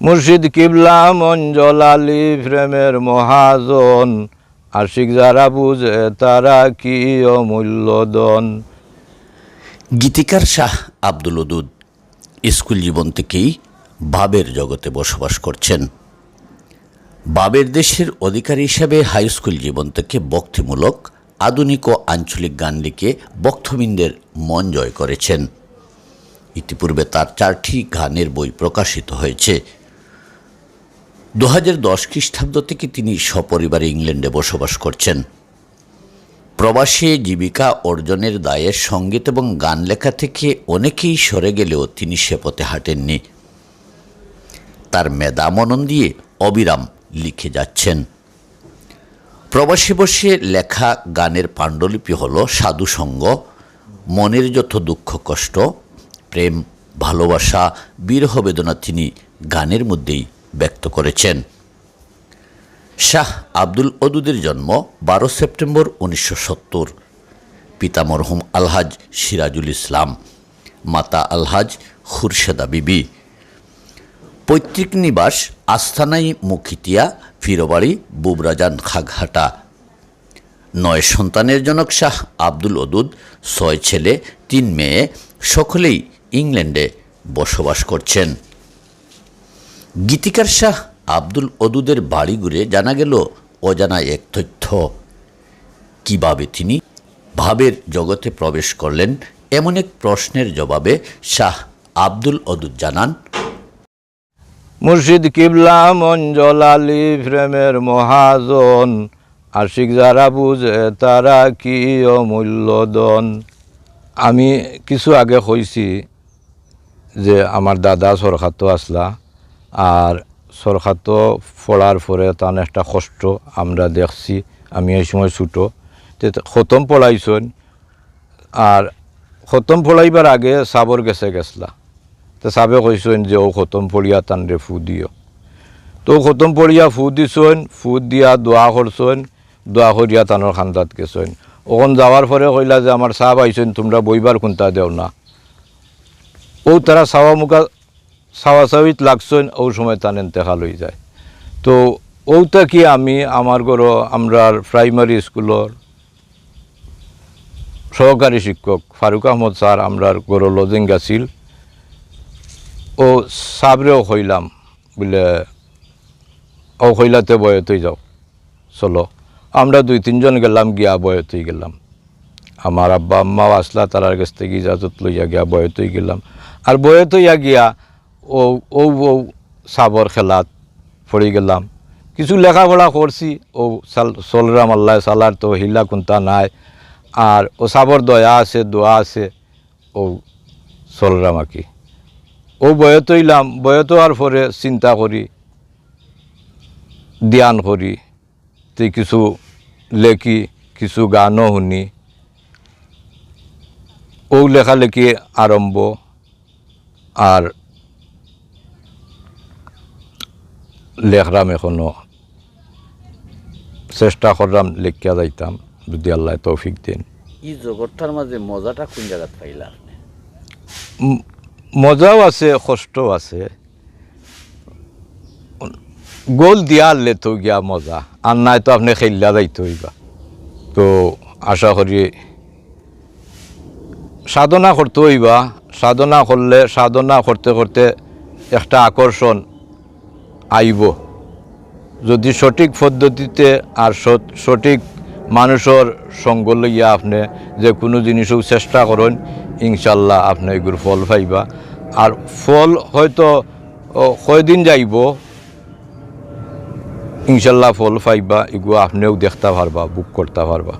মুর্শিদ কিবলা মঞ্জল আলী, প্রেমের মহাজন। আশিক যারা বুঝে তারা কি অমূল্যদন গীতিকার শাহ আব্দুল উদুদ স্কুল জীবন থেকেই বাবের জগতে বসবাস করছেন। বাবের দেশের অধিকারী হিসাবে হাই স্কুল জীবন থেকে বক্তিমূলক আধুনিক ও আঞ্চলিক গান লিখে ভক্তবৃন্দের মন জয় করেছেন। ইতিপূর্বে তার চারটি গানের বই প্রকাশিত হয়েছে। দু হাজার দশ খ্রিস্টাব্দ থেকে তিনি সপরিবারে ইংল্যান্ডে বসবাস করছেন। প্রবাসে জীবিকা অর্জনের দায়ে সংগীত এবং গান লেখা থেকে অনেকেই সরে গেলেও তিনি সে পথে হাঁটেননি। তার মেধা মনন দিয়ে অবিরাম লিখে যাচ্ছেন। প্রবাসে বসে লেখা গানের পাণ্ডুলিপি হল সাধুসঙ্গ, মনের যত দুঃখ কষ্ট, প্রেম, ভালোবাসা, বিরহ বেদনা তিনি গানের মধ্যেই ব্যক্ত করেছেন। শাহ আব্দুল অদুদের জন্ম বারো সেপ্টেম্বর উনিশশো সত্তর। পিতা মরহুম আলহাজ সিরাজুল ইসলাম, মাতা আলহাজ খুরশেদা বিবি। পৈতৃক নিবাস আস্থানাই মুখিতিয়া, ফিরবাড়ি, বুবরাজান খাগহাটা। নয় সন্তানের জনক শাহ আব্দুল অদুদ ছয় ছেলে, তিন মেয়ে, সকলেই ইংল্যান্ডে বসবাস করছেন। গীতিকার শাহ আব্দুল অদুদের বাড়ি ঘুরে জানা গেল, অজানা এক তথ্য। কীভাবে তিনি ভাবের জগতে প্রবেশ করলেন? এমন এক প্রশ্নের জবাবে শাহ আব্দুল অদুদ জানান, মুর্শিদ কিবলা মঞ্জল আলী প্রেমের মহাজন, আশিক যারা বুঝে তারা কি অমূল্যদন আমি কিছু আগে কইছি যে আমার দাদা সরখাতো আসলা। আর সরখাতো পড়ার পরে তার একটা কষ্ট আমরা দেখছি, আমি এই সময় ছুটো। তে খতম পড়াইছেন আর খতম পড়াইবার আগে সাবর গেছে গেছলা। তো সাবে কইসেন যে, ও খতম পড়িয়া তানরে ফু দিও। তো খতম পড়িয়া ফু দিছেন, ফু দিয়া দোয়া করছেন, দোয়া করিয়া তানোর খান্দাত গেছেন। ওখান যাওয়ার পরে কইলা যে, আমার সাহ আইছেন, তোমরা বইবার কোনটা দেও না। ও তারা চাওয়া মুখা চাওয়িত লাগছেন, ও সময় তান দেখা লই যায়। তো ওটা কি আমি, আমার ঘর আমরা প্রাইমারি স্কুলের সহকারী শিক্ষক ফারুক আহমদ স্যার, আমরা ঘর লজিং আছিল ও সাবরেও হইলাম বলে, ও হইলাতে বয়তই যাও, চলো। আমরা দুই তিনজন গেলাম, গিয়া বয়তই গেলাম। আমার আব্বা আম্মাও আসলা, তারার কাছ থেকে ইজাজত লইয়া গিয়া বয়তই গেলাম। আর বয়তইয়া গিয়া ও ও ও সাবর খেলাত পড়ে গেলাম। কিছু লেখাপড়া করছি, ও সাল, সলরাম আল্লাহ সালার তো হিলা কুন্তা নাই। আর ও সাবর দয়া আছে, দোয়া আছে, ও সলরাম আকি ও বয়ত ইলাম বয়ত হওয়ার পরে চিন্তা করি, ধ্যান করি, তে কিছু লেখি, কিছু গানও শুনি। ও লেখালেখি আরম্ভ, আর লেখরাম এখনও। চেষ্টা করলাম লেখিয়া যাইতাম যদি আল্লাহ তৌফিক দিন। এই জগৎটার মাঝে মজাটা কোন জায়গাত পাইলা আপনি? মজাও আছে কষ্টও আছে। গোল দিয়া আনলে তো গিয়া মজা আর নাই তো আপনি খেললা যাইতে হইবা তো আশা করি সাধনা করতে হইবা সাধনা করলে সাধনা করতে করতে একটা আকর্ষণ আইব। যদি সঠিক পদ্ধতিতে আর সঠিক মানুষের সঙ্গ লইয়া আপনি যে কোনো জিনিসও চেষ্টা করেন, ইনশাল্লাহ আপনি এগুলো ফল পাইবা। আর ফল হয়তো কয়দিন যাইব, ইনশাল্লাহ ফল পাইবা, এগুলো আপনিও দেখতে পারবা, বুক করতে পারবা।